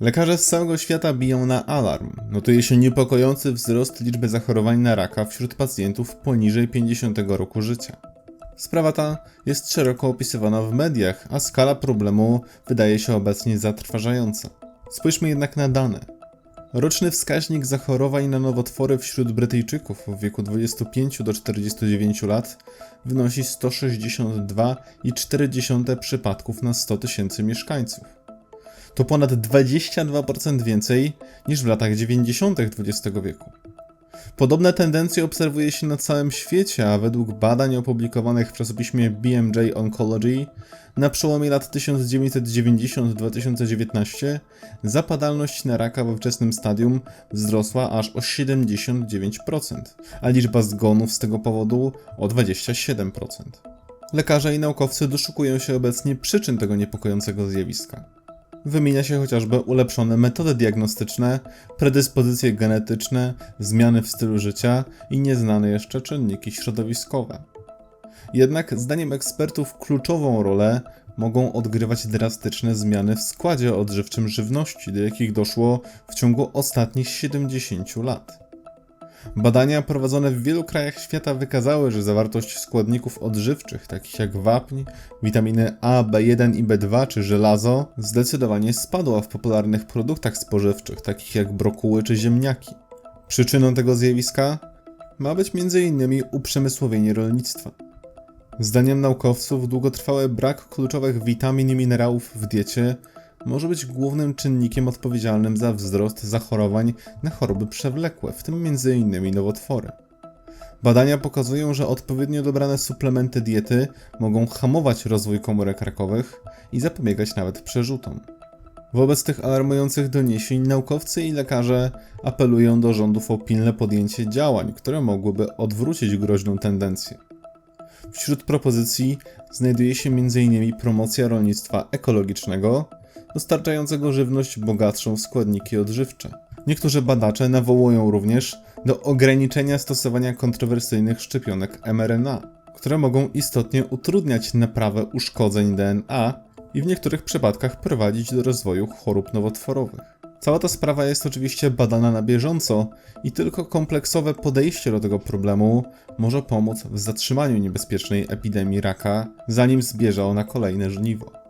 Lekarze z całego świata biją na alarm. Notuje się niepokojący wzrost liczby zachorowań na raka wśród pacjentów poniżej 50 roku życia. Sprawa ta jest szeroko opisywana w mediach, a skala problemu wydaje się obecnie zatrważająca. Spójrzmy jednak na dane. Roczny wskaźnik zachorowań na nowotwory wśród Brytyjczyków w wieku 25 do 49 lat wynosi 162,4 przypadków na 100 tysięcy mieszkańców. To ponad 22% więcej niż w latach 90. XX wieku. Podobne tendencje obserwuje się na całym świecie, a według badań opublikowanych w czasopiśmie BMJ Oncology na przełomie lat 1990-2019 zapadalność na raka we wczesnym stadium wzrosła aż o 79%, a liczba zgonów z tego powodu o 27%. Lekarze i naukowcy doszukują się obecnie przyczyn tego niepokojącego zjawiska. Wymienia się chociażby ulepszone metody diagnostyczne, predyspozycje genetyczne, zmiany w stylu życia i nieznane jeszcze czynniki środowiskowe. Jednak zdaniem ekspertów kluczową rolę mogą odgrywać drastyczne zmiany w składzie odżywczym żywności, do jakich doszło w ciągu ostatnich 70 lat. Badania prowadzone w wielu krajach świata wykazały, że zawartość składników odżywczych, takich jak wapń, witaminy A, B1 i B2 czy żelazo, zdecydowanie spadła w popularnych produktach spożywczych, takich jak brokuły czy ziemniaki. Przyczyną tego zjawiska ma być m.in. uprzemysłowienie rolnictwa. Zdaniem naukowców długotrwały brak kluczowych witamin i minerałów w diecie może być głównym czynnikiem odpowiedzialnym za wzrost zachorowań na choroby przewlekłe, w tym m.in. nowotwory. Badania pokazują, że odpowiednio dobrane suplementy diety mogą hamować rozwój komórek rakowych i zapobiegać nawet przerzutom. Wobec tych alarmujących doniesień naukowcy i lekarze apelują do rządów o pilne podjęcie działań, które mogłyby odwrócić groźną tendencję. Wśród propozycji znajduje się m.in. promocja rolnictwa ekologicznego, dostarczającego żywność bogatszą w składniki odżywcze. Niektórzy badacze nawołują również do ograniczenia stosowania kontrowersyjnych szczepionek mRNA, które mogą istotnie utrudniać naprawę uszkodzeń DNA i w niektórych przypadkach prowadzić do rozwoju chorób nowotworowych. Cała ta sprawa jest oczywiście badana na bieżąco i tylko kompleksowe podejście do tego problemu może pomóc w zatrzymaniu niebezpiecznej epidemii raka, zanim zbierze ona kolejne żniwo.